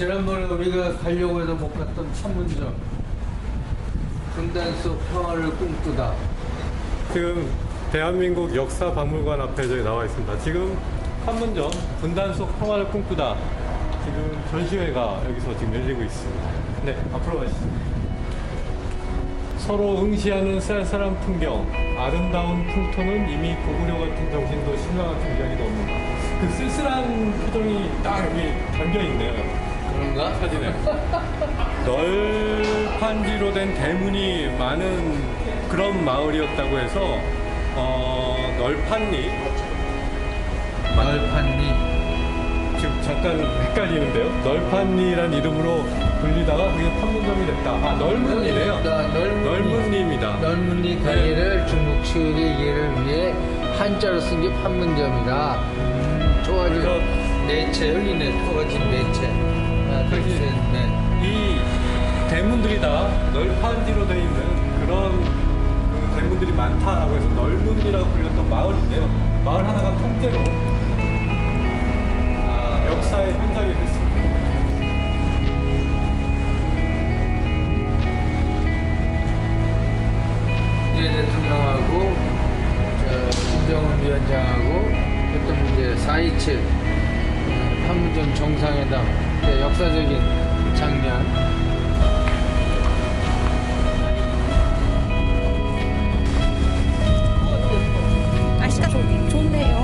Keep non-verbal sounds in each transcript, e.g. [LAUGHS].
지난번에 우리가 가려고 해서 못 갔던 판문점 분단 속 평화를 꿈꾸다 지금 대한민국 역사 박물관 앞에 저희 나와 있습니다. 지금 판문점 분단 속 평화를 꿈꾸다 지금 전시회가 여기서 지금 열리고 있습니다. 네, 앞으로 가시죠. 서로 응시하는 쌀쌀한 풍경, 아름다운 풍토는 이미 고구려 같은 정신도 신화 같은 이야기도 없는다. 그 쓸쓸한 표정이 딱 여기 담겨 있네요. 그런가? 사진에. [LAUGHS] 널판지로 된 대문이 많은 그런 마을이었다고 해서 어, 널판리. 말판리. 지금 잠깐 헷갈리는데요. 널판리란 이름으로 불리다가 그게 판문점이 됐다. 아 널문리래요. 넓은리 널문리입니다. 넓은리 가게를 중국 치유의 이해를 위해 한자로 쓴 게 판문점이다. 음, 그래서- 매체 열리네 좋아진 매체. 하나 그지. 둘셋넷 이 대문들이 다 널판지로 되어 있는 그런 그 대문들이 많다라고 해서 널문이라고 불렸던 마을인데요. 마을 하나가 통째로 아, 역사의 어, 판문점 정상회담 때 역사적인 장면 날씨가 좋, 좋네요.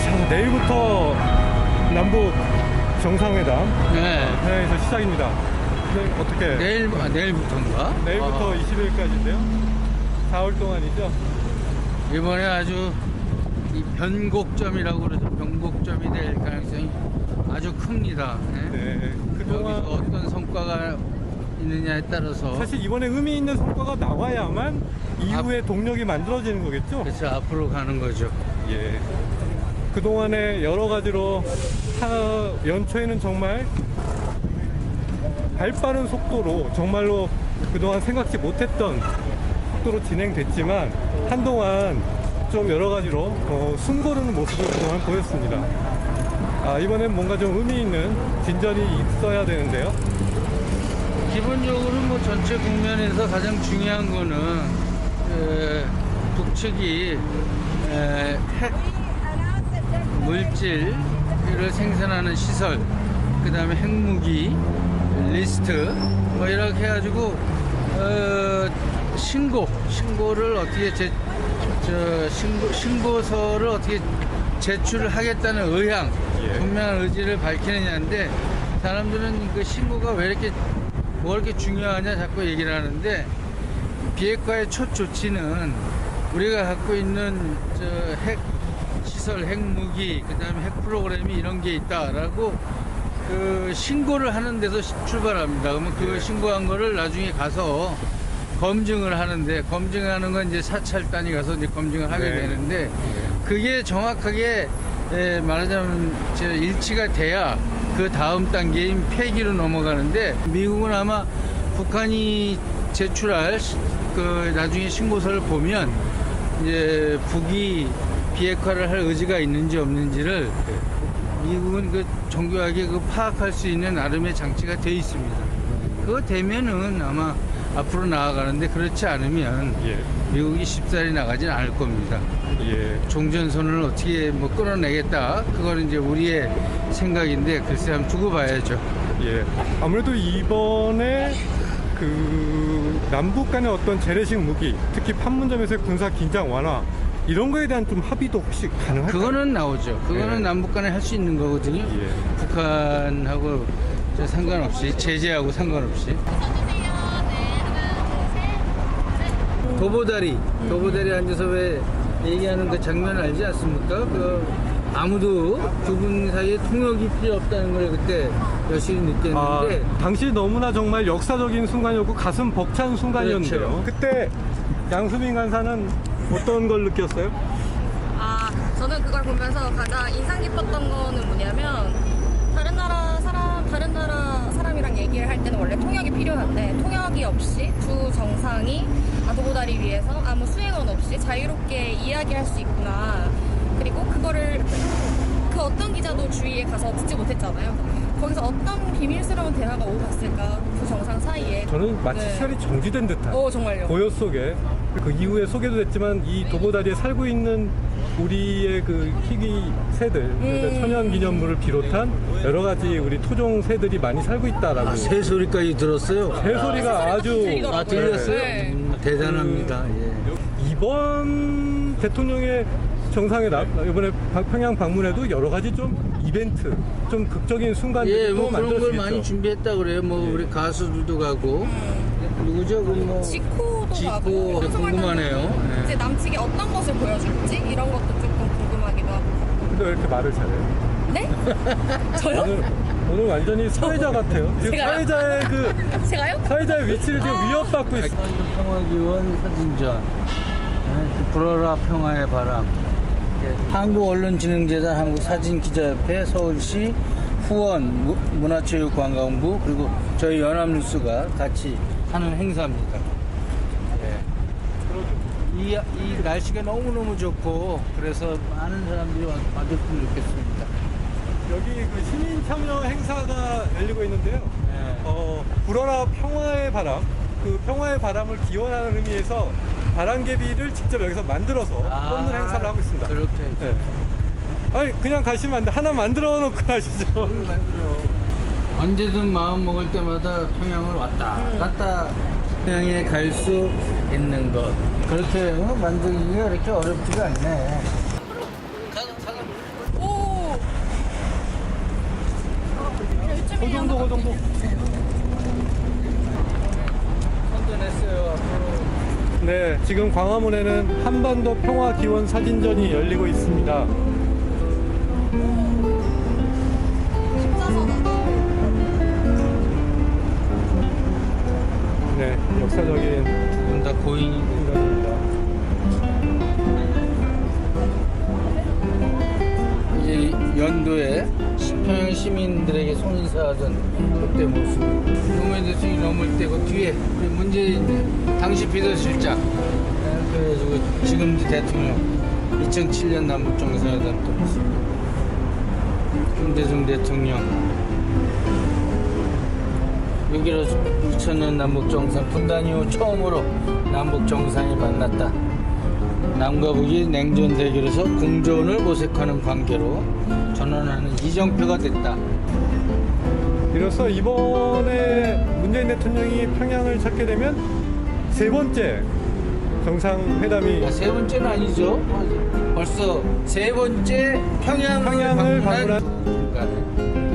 자, 내일부터 남북 정상회담 네. 평양에서 시작입니다. 네, 어떻게? 내일 아, 내일부터인가? 내일부터 아, 20일까지인데요. 4월 동안이죠. 이번에 아주 이 변곡점이라고 그래서 변곡점이 될 가능성이 아주 큽니다. 네. 네, 여기서 그동안 어떤 성과가 있느냐에 따라서 사실 이번에 의미 있는 성과가 나와야만 이후에 동력이 만들어지는 거겠죠? 그래서 앞으로 가는 거죠. 예. 그동안에 여러 가지로 하- 연초에는 정말 발빠른 속도로 정말로 그동안 생각지 못했던 속도로 진행됐지만 한동안 좀 여러 가지로 어, 숨고르는 모습을 그동안 보였습니다. 아, 이번엔 뭔가 좀 의미 있는 진전이 있어야 되는데요. 기본적으로 뭐 전체 국면에서 가장 중요한 거는 에, 북측이 에, 핵 물질을 생산하는 시설, 그 다음에 핵무기 리스트 뭐 이렇게 해가지고 어, 신고 신고를 어떻게 제, 저 신고 신고서를 어떻게 제출을 하겠다는 의향 예. 분명한 의지를 밝히느냐인데 사람들은 그 신고가 왜 이렇게 뭐 이렇게 중요하냐 자꾸 얘기를 하는데 비핵화의 첫 조치는 우리가 갖고 있는 저 핵 시설, 핵무기, 그다음에 핵 프로그램이 이런 게 있다라고 그 신고를 하는 데서 시- 출발합니다. 그러면 그 예. 신고한 거를 나중에 가서 검증을 하는데 검증하는 건 이제 사찰단이 가서 이제 검증을 하게 네. 되는데 그게 정확하게 에, 말하자면 저 일치가 돼야 그 다음 단계인 폐기로 넘어가는데 미국은 아마 북한이 제출할 시- 그 나중에 신고서를 보면 이제 북이 비핵화를 할 의지가 있는지 없는지를 미국은 그 정교하게 그 파악할 수 있는 나름의 장치가 돼 있습니다. 그거 되면은 아마 앞으로 나아가는데 그렇지 않으면 예. 미국이 쉽사리 나가진 않을 겁니다. 예. 종전선을 어떻게 뭐 끌어내겠다. 그거는 이제 우리의 생각인데 글쎄 한번 두고 봐야죠. 예. 아무래도 이번에 그 남북 간의 어떤 재래식 무기, 특히 판문점에서의 군사 긴장 완화 이런 거에 대한 좀 합의도 혹시 가능할까요? 그거는 나오죠. 그거는 예. 남북 간에 할 수 있는 거거든요. 예. 북한하고 저 상관없이 제재하고 상관없이. 도보다리, 도보다리 앉아서 왜 얘기하는 그 장면 알지 않습니까? 그 아무도 두 분 사이에 통역이 필요 없다는 걸 그때 여실히 아, 느꼈는데 당시 너무나 정말 역사적인 순간이었고 가슴 벅찬 순간이었는데요. 그렇죠. 그때 양수민 간사는 어떤 걸 느꼈어요? 아, 저는 그걸 보면서 가장 인상 깊었던 거는 뭐냐면 다른 나라 사람, 다른 나라 사람이랑 얘기를 할 때는 원래 통역이 필요한데 통역이 없이 두 정상이 아, 도보다리 위에서 아무 수행원 없이 자유롭게 이야기할 수 있구나. 그리고 그거를 그 어떤 기자도 주위에 가서 듣지 못했잖아요. 거기서 어떤 비밀스러운 대화가 오고 갔을까? 두 정상 사이에. 저는 마치 네. 시간이 정지된 듯한 어 정말요. 고요 속에 그 이후에 소개도 됐지만 이 도보다리에 살고 있는 우리의 그 희귀 새들 그러니까 음. 천연 기념물을 비롯한 여러 가지 우리 토종 새들이 많이 살고 있다라고 아, 새 소리까지 들었어요? 새 소리가 아, 아주. 아, 들렸어요? 네. 음, 대단합니다. 예. 이번 대통령의 정상회담 이번에 방- 평양 방문에도 여러 가지 좀 이벤트 좀 극적인 순간들을 예, 또뭐 그런 걸 만들었겠죠. 많이 준비했다 그래요. 뭐 우리 가수들도 가고 누구죠? 그뭐 지코도 지코 가고 궁금하네요. 예. 이제 남측이 어떤 것을 보여줄지 이런 것도 조금 궁금하기도 하고. 근데 왜 이렇게 말을 잘해요? 네? [LAUGHS] 저요? 오늘 오늘 완전히 사회자 같아요. 지금 제가요? 사회자의 그 [LAUGHS] 제가요? 사회자의 위치를 지금 아. 위협받고 있어. 평화기원 사진전, 예, 그 불어라 평화의 바람, 예, 한국언론진흥재단, 한국사진기자협회, 서울시, 후원, 무- 문화체육관광부 그리고 저희 연합뉴스가 같이 하는 행사입니다. 예. 이, 이 날씨가 너무너무 좋고 그래서 많은 사람들이 와- 와줬으면 좋겠습니다. 여기 그 시민 참여 행사가 열리고 있는데요. 예. 어, 불어라 평화의 바람. 그 평화의 바람을 기원하는 의미에서 바람개비를 직접 여기서 만들어서 꽂는 행사를 하고 있습니다. 아, 그렇게. 네. 아니 그냥 가시면 안 돼. 하나 만들어 놓고 가시죠. 언제든 마음 먹을 때마다 평양을 왔다 갔다 평양에 갈 수 있는 것 그렇게 어, 만들기가 그렇게 어렵지가 않네 오. 그 정도 그 정도. 네, 지금 광화문에는 한반도 평화 기원 사진전이 열리고 있습니다. 역사적인 두분 다 고인이 순간입니다. 이제 연도에 평양 시민들에게 손인사하던 그때 모습. 노무현 대통령이 넘을 때 그 뒤에 우리 문재인 당시 비서실장. 네, 그래가지고 지금도 대통령 2007년 남북 정상회담 때 모습. 김대중 대통령 6.15 2000년 남북 정상 분단 이후 처음으로 남북 정상이 만났다. 남과 북이 냉전 대결에서 공존을 모색하는 관계로 전환하는 이정표가 됐다. 이로써 이번에 문재인 대통령이 평양을 찾게 되면 세 번째 정상회담이 아, 세 번째는 아니죠. 벌써 세 번째 평양을, 평양을 방문한 방문한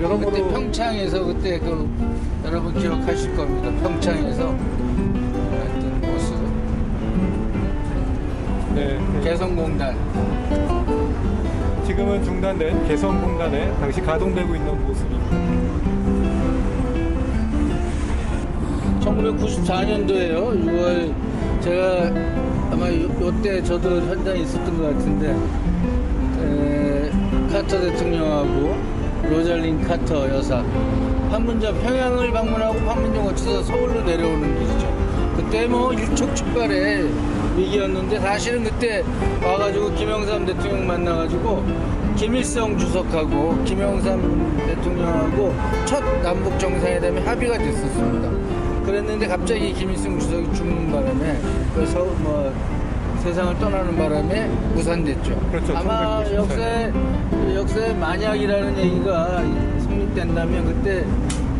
여러모로 평창에서 그때 그 여러분 기억하실 겁니다. 평창에서 했던 모습. 네, 개성공단. 지금은 중단된 개성공단에 당시 가동되고 있는 모습입니다. 1994년도에요. 6월 제가 아마 요, 요때 저도 현장에 있었던 것 같은데 에, 카터 대통령하고 로잘린 카터 여사 판문점 평양을 방문하고 판문점 거쳐서 서울로 내려오는 길이죠. 그때 뭐 일촉즉발의 위기였는데 사실은 그때 와가지고 김영삼 대통령 만나가지고 김일성 주석하고 김영삼 대통령하고 첫 남북 정상회담에 합의가 됐었습니다. 그랬는데 갑자기 김일성 주석이 죽는 바람에 그래서 뭐 세상을 떠나는 바람에 무산됐죠. 그렇죠. 아마 1994 역사에 역사에 만약이라는 얘기가 성립된다면 그때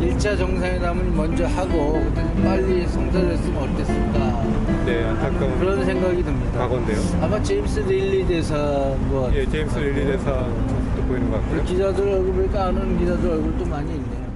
1차 정상회담을 먼저 하고 그때 좀 빨리 성사됐으면 어땠을까 네, 안타까운 그런 생각이 듭니다. 과거인데요. 아마 제임스 릴리 대사 뭐 예, 제임스 릴리 대사 모습도 보이는 것 같고요. 기자들 얼굴 보니까 아는 기자들 얼굴도 많이 있네요.